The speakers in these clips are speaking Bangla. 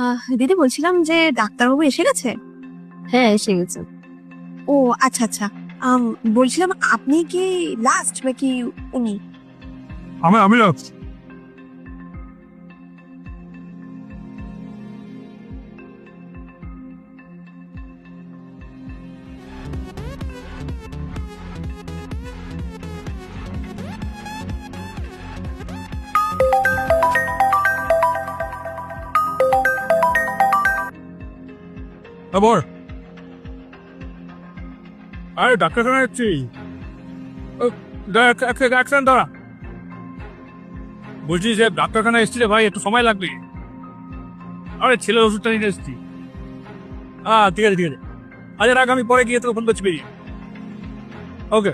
আহ, দিদি বলছিলাম যে ডাক্তারবাবু এসে গেছে? হ্যাঁ এসে গেছে। ও আচ্ছা আচ্ছা। আম, বলছিলাম আপনি কি লাস্ট নাকি উনি? আমি আমি খবর আরে ডাক্তারখানা যাচ্ছি অ্যাক্সিডেন্ট ধরা বলছি যে ডাক্তারখানা এসছি রে ভাই একটু সময় লাগবে। আরে ছেলের ওষুধটা নিতে এসছি। হ্যাঁ ঠিক আছে ঠিক আছে। আচ্ছা রাখ আমি পরে গিয়ে তোকে ফোন করছি বেরিয়ে ওকে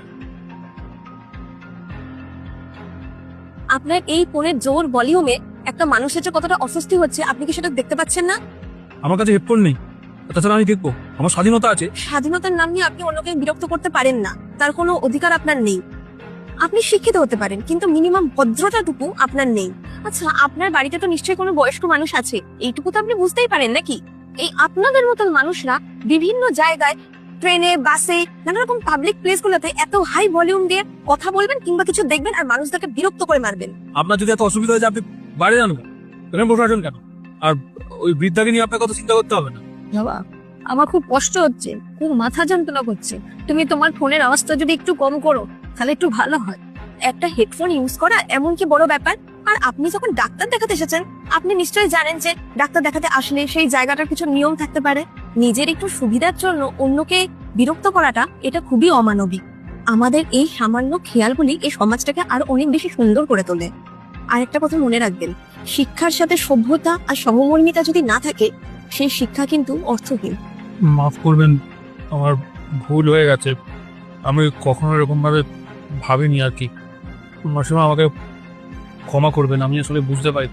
আপনার এই ফোনের জোর ভলিউমে একটা মানুষের যে কতটা অস্বস্তি হচ্ছে আপনি কি সেটা দেখতে পাচ্ছেন না? আমার কাছে হেডফোন নেই। তাছাড়া আমি দেখব আমার স্বাধীনতা আছে। স্বাধীনতার নাম নিয়ে আপনি অন্যকে বিরক্ত করতে পারেন না তার কোনো অধিকার আপনার নেই। আপনি শিক্ষিত হতে পারেন কিন্তু মিনিমাম ভদ্রতাটুকু আপনার নেই। আচ্ছা আপনার বাড়িতে তো নিশ্চয়ই কোনো বয়স্ক মানুষ আছে এইটুকু তো আপনি বুঝতেই পারেন নাকি? এই আপনাদের মতন মানুষরা বিভিন্ন জায়গায় ট্রেনে বাসে নানা রকম পাবলিক প্লেসগুলোতে এত হাই ভলিউম দিয়ে কথা বলবেন কিংবা কিছু দেখবেন আর মানুষদেরকে বিরক্ত করে মারবেন। আপনার যদি এত অসুবিধা হয়েছে আপনি বাইরে যান কেন? বসে আছেন কেন? আর ওই বৃদ্ধাকে নিয়ে আপনার কথা চিন্তা করতে হবে না। বাবা, আমার খুব কষ্ট হচ্ছে, খুব মাথা যন্ত্রণা করছে। তুমি তোমার ফোনের আওয়াজটা যদি একটু কম করো, তাহলে একটু ভালো হয়। একটা হেডফোন ইউজ করা এমন কি বড় ব্যাপার? আর আপনি যখন ডাক্তার দেখাতে এসেছেন, আপনি নিশ্চয়ই জানেন যে ডাক্তার দেখাতে আসলে সেই জায়গাটার কিছু নিয়ম থাকতে পারে। নিজের একটু সুবিধার জন্য অন্যকে বিরক্ত করাটা, এটা খুবই অমানবিক। আমাদের এই সামান্য খেয়ালগুলি এই সমাজটাকে আর অনেক বেশি সুন্দর করে তোলে। আর একটা কথা মনে রাখবেন, শিক্ষার সাথে সভ্যতা আর সহমর্মিতা যদি না থাকে সেই শিক্ষা কিন্তু অর্থহীন। মাফ করবেন আমার ভুল হয়ে গেছে। আমি কখনো এরকম ভাবে ভাবিনি আর কি। মাসিমা আমাকে ক্ষমা করবেন আমি আসলে বুঝতে পারি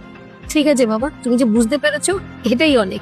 ঠিক আছে বাবা তুমি যে বুঝতে পেরেছ এটাই অনেক।